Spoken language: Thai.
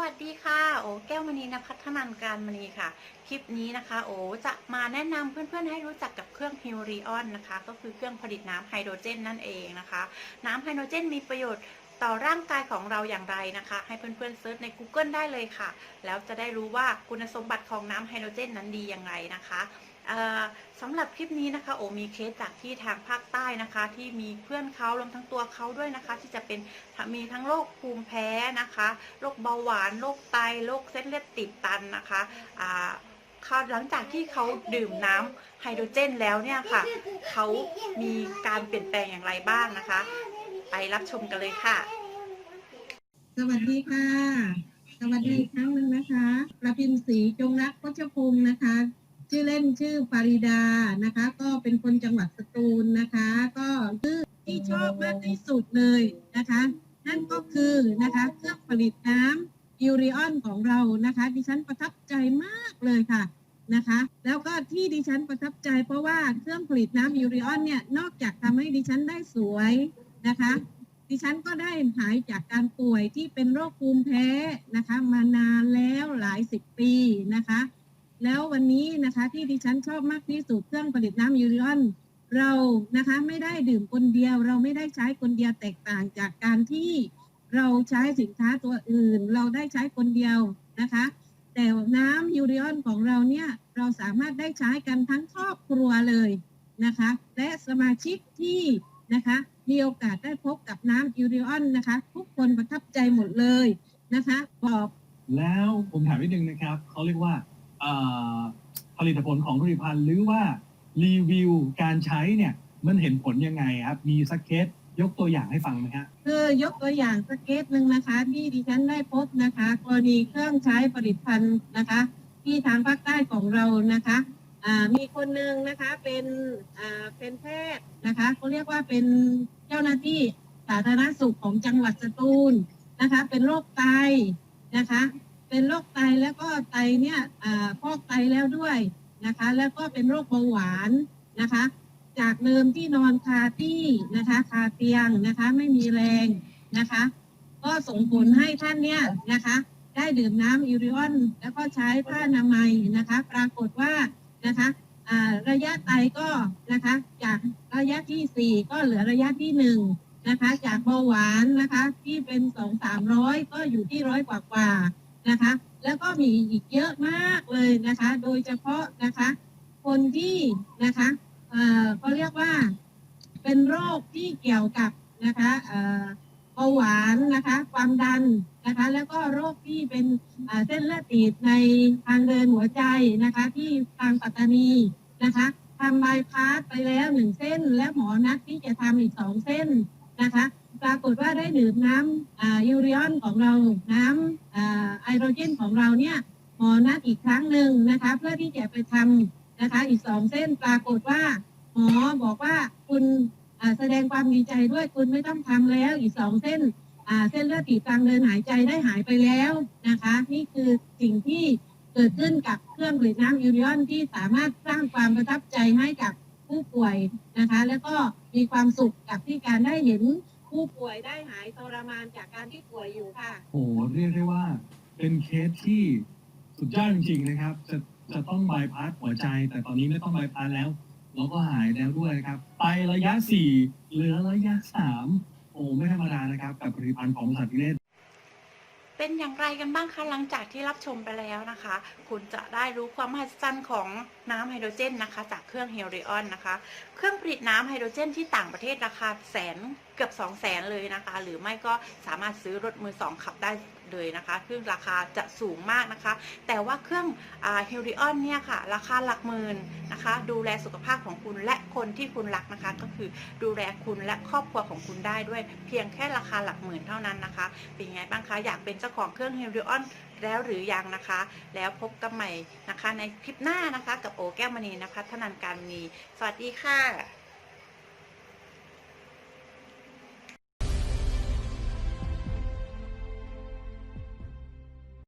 วัสดีค่ะโอแก้วมณีนภัทนันการมณีค่ะ คลิปนี้นะคะ โอจะมาแนะนำเพื่อนๆให้รู้จักกับเครื่องฮิวริออนนะคะ ก็คือเครื่องผลิตน้ำไฮโดรเจนนั่นเองนะคะ น้ำไฮโดรเจนมีประโยชน์ต่อร่างกายของเราอย่างไรนะคะ ให้เพื่อนๆเซิร์ชใน Google ได้เลยค่ะ แล้วจะได้รู้ว่าคุณสมบัติของน้ำไฮโดรเจนนั้นดีอย่างไรนะคะ สำหรับคลิปนี้นะคะโอมีเคสจากที่ทางภาคใต้นะคะ ที่มีเพื่อนเขารวมทั้งตัวเขาด้วยนะคะ ที่จะเป็นมีทั้งโรคภูมิแพ้นะคะโรคเบาหวานโรคไตโรคเส้นเลือดติดตันนะคะเขาหลังจากที่เขาดื่มน้ำไฮโดรเจนแล้วเนี่ยค่ะเขามีการเปลี่ยนแปลงอย่างไรบ้างนะคะ ไปรับชมกันเลยค่ะ สวัสดีค่ะ สวัสดีอีกครั้งหนึ่งนะคะประพิมศรีจงรักโคชพงศ์นะคะ ชื่อเล่นชื่อฟาริดานะคะ ก็เป็นคนจังหวัดสตูลนะคะ ก็ชื่อที่ชอบมากที่สุดเลยนะคะ นั่นก็คือนะคะเครื่องผลิตน้ำยูริออนของเรานะคะ ดิฉันประทับใจมากเลยค่ะนะคะ แล้วก็ที่ดิฉันประทับใจ เพราะว่าเครื่องผลิตน้ำยูริออนเนี่ยนอกจากทำให้ดิฉันได้สวยนะคะ ดิฉันก็ได้หายจากการป่วยที่เป็นโรคภูมิแพ้นะคะ มานานแล้วหลายสิบปีนะคะ แล้ววันนี้นะคะที่ดิฉันชอบมากที่สุดเครื่องผลิตน้ำยูริออนเรานะคะไม่ได้ดื่มคนเดียว เราไม่ได้ใช้คนเดียวแตกต่างจากการที่เราใช้สินค้าตัวอื่น เราได้ใช้คนเดียวนะคะ แต่น้ำยูริออนของเราเนี่ยเราสามารถได้ใช้กันทั้งครอบครัวเลยนะคะ และสมาชิกที่นะคะมีโอกาสได้พบกับน้ำยูริออนนะคะ ทุกคนประทับใจหมดเลยนะคะบอกแล้วผมถามนิดนึงนะครับเขาเรียกว่า ผลิตผลของผลิตภัณฑ์หรือว่ารีวิวการใช้เนี่ยมันเห็นผลยังไงครับ มีสักเคสยกตัวอย่างให้ฟังไหมฮะคือยกตัวอย่างสกเกตหนึ่งนะคะ ที่ดิฉันได้พบนะคะ กรณีเครื่องใช้ผลิตภัณฑ์นะคะ ที่ทางภาคใต้ของเรานะคะมีคนหนึ่งนะคะเป็นเป็นแพทย์นะคะเขาเรียกว่าเป็นเจ้าหน้าที่สาธารณสุขของจังหวัดสตูลนะคะ เป็นโรคไตนะคะ เป็นโรคไตแล้วก็ไตเนี่ยอ่าพอกไตแล้วด้วยนะคะ แล้วก็เป็นโรคเบาหวานนะคะ จากเดิมที่นอนคาที่นะคะคาเตียงนะคะไม่มีแรงนะคะ ก็ส่งผลให้ท่านเนี่ยนะคะ ได้ดื่มน้ำยูริออน แล้วก็ใช้ผ้านามัยนะคะ ปรากฏว่านะคะระยะไตก็นะคะ จากระยะที่สี่ก็เหลือระยะที่หนึ่งนะคะ จากเบาหวานนะคะ ที่เป็นสองสามร้อยก็อยู่ที่ร้อยกว่ากว่า นะคะ แล้วก็มีอีกเยอะมากเลยนะคะ โดยเฉพาะนะคะ คนที่นะคะเอ่อเขาเรียกว่าเป็นโรคที่เกี่ยวกับนะคะเอ่อเบาหวานนะคะ ความดันนะคะ แล้วก็โรคที่เป็นเส้นเลือดตีบในทางเดินหัวใจนะคะ ที่ทางปัตตานีนะคะทำบายพาสไปแล้วหนึ่งเส้น และหมอนัดที่จะทำอีกสองเส้นนะคะ ปรากฏว่าได้ดื่มน้ำยูเริออนของเราน้ำไอโดรเจนของเราเนี่ยหมอนัดอีกครั้งหนึ่งนะคะเพื่อที่จะไปทำนะคะอีกสองเส้นปรากฏว่าหมอบอกว่าคุณแสดงความดีใจด้วยคุณไม่ต้องทำแล้วอีกสองเส้นเส้นเลือดตีบทางเดินหายใจได้หายไปแล้วนะคะ นี่คือสิ่งที่เกิดขึ้นกับเครื่องผลิตน้ำยูเริออนที่สามารถสร้างความประทับใจให้กับผู้ป่วยนะคะ แล้วก็มีความสุขกับที่การได้เห็น ผู้ป่วยได้หายทรมานจากการที่ป่วยอยู่ค่ะ โอ้โหเรียกได้ว่าเป็นเคสที่สุดยอดจริงๆนะครับ จะจะต้องบายพาสหัวใจ แต่ตอนนี้ไม่ต้องบายพาสแล้วเราก็หายแล้วด้วยนะครับ ไประยะสี่เหลือระยะสามโอ้ไม่ธรรมดานะครับ กับผลิตภัณฑ์ของบริษัทพิเนศ เป็นอย่างไรกันบ้างคะหลังจากที่รับชมไปแล้วนะคะ คุณจะได้รู้ความมหัศจรรย์ของน้ำไฮโดรเจนนะคะ จากเครื่องเฮลิออนนะคะ เครื่องผลิตน้ำไฮโดรเจนที่ต่างประเทศราคาแสนเกือบ 2 0 0แสนเลยนะคะ หรือไม่ก็สามารถซื้อรถมือสองขับได้เลยนะคะ ซึ่งราคาจะสูงมากนะคะ แต่ว่าเครื่องเฮลิออนเนี่ยค่ะ ราคาหลักหมื่นนะคะ ดูแลสุขภาพของคุณและคนที่คุณรักนะคะ ก็คือดูแลคุณและครอบครัวของคุณได้ด้วย เพียงแค่ราคาหลักหมื่นเท่านั้นนะคะ เป็นไงบ้างคะ อยากเป็นเจ้าของเครื่องเฮลิออนแล้วหรือยังนะคะ แล้วพบกันใหม่นะคะ ในคลิปหน้านะคะ กับโอแก้วมณีนะคะธนันการมณี สวัสดีค่ะ